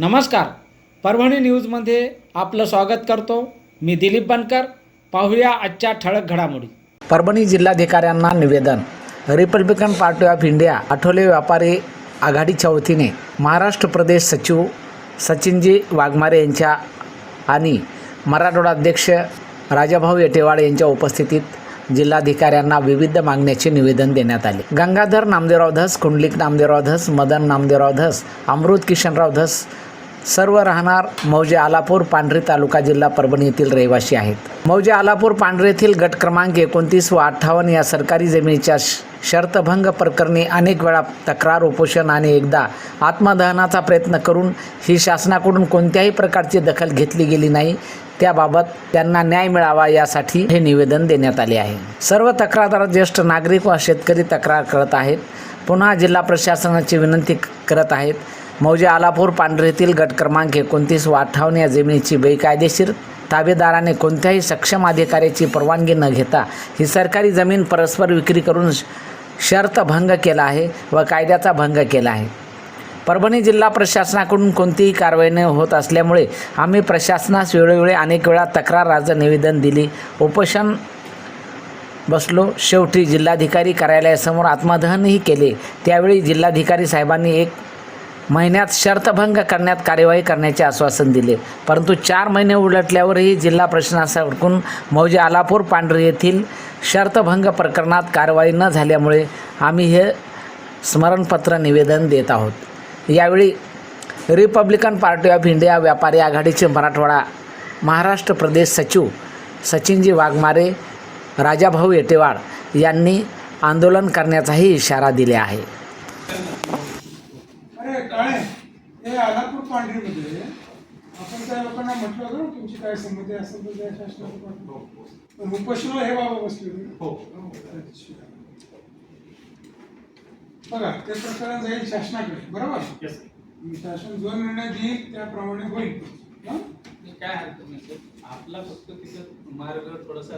नमस्कार. परभणी न्यूजमध्ये आपलं स्वागत करतो. मी दिलीप बनकर. पाहूया आजच्या ठळक घडामोडी. परभणी जिल्हाधिकाऱ्यांना निवेदन. Republican Party of India Athawale व्यापारी आघाडीच्या वतीने महाराष्ट्र प्रदेश सचिव सचिनजी वाघमारे यांच्या आणि मराठवाडा अध्यक्ष राजाभाऊ येटेवाड यांच्या उपस्थितीत जिल्हाधिकाऱ्यांना विविध मागण्याचे निवेदन देण्यात आले. गंगाधर नामदेवराव धस कुंडलिक नामदेवराव धस मदन नामदेवराव धस अमृत किशनराव धस सर्व राहणार मौजे आलापूर पांढरी तालुका जिल्हा परभणी येथील रहिवासी आहेत. मौजे आलापूर पांढरे येथील गट क्रमांक एकोणतीस व अठ्ठावन्न या सरकारी जमिनीच्या श- शर्तभंग प्रकरणी अनेक वेळा तक्रार उपोषण आणि एकदा आत्मदहनाचा प्रयत्न करून ही शासनाकडून कोणत्याही प्रकारची दखल घेतली गेली नाही. त्याबाबत त्यांना न्याय मिळावा यासाठी हे निवेदन देण्यात आले आहे. सर्व तक्रारदार ज्येष्ठ नागरिक व शेतकरी तक्रार करत आहेत. पुन्हा जिल्हा प्रशासनाची विनंती करत आहेत. मौजे आलापूर पांढरेतील गट क्रमांक एकोणतीस व या जमिनीची बेकायदेशीर ताबेदाराने कोणत्याही सक्षम अधिकाऱ्याची परवानगी न घेता ही सरकारी जमीन परस्पर विक्री करून श- शर्तभंग केला आहे व कायद्याचा भंग केला आहे. परभणी जिल्हा प्रशासनाकडून कोणतीही कारवाई न होत असल्यामुळे आम्ही प्रशासनास वेळोवेळी अनेक वेळा तक्रार अर्ज निवेदन दिली. उपोषण बसलो. शेवटी जिल्हाधिकारी कार्यालयासमोर आत्मदहनही केले. त्यावेळी जिल्हाधिकारी साहेबांनी एक महिन्यात शर्तभंग करण्यात कार्यवाही करण्याचे आश्वासन दिले. परंतु चार महिने उलटल्यावरही जिल्हा प्रशासनाकडून मौजे आलापूर पांढरे येथील शर्तभंग प्रकरणात कारवाई न झाल्यामुळे आम्ही हे स्मरणपत्र निवेदन देत आहोत. यावेळी रिपब्लिकन पार्टी ऑफ इंडिया व्यापारी आघाडीचे मराठवाडा महाराष्ट्र प्रदेश सचिव सचिनजी वाघमारे राजाभाऊ येटेवाड यांनी आंदोलन करण्याचाही इशारा दिला आहे. हे आलापूर पांढरीमध्ये आपण त्या लोकांना म्हटलं होतं ना तुमची काय संमती असेल तर त्या शासनाचं. पण उपोषणाला हे बाबा बसले होते. हो. बघा ते प्रकरण जाईल शासनाकडे बरोबर? शासन जो निर्णय देईल त्याप्रमाणे होईल. हं? काय हरकत नाही आपला फक्त तिथं मार्ग थोडासा.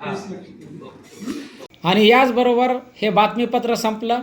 हा. आणि याचबरोबर हे बातमीपत्र संपलं.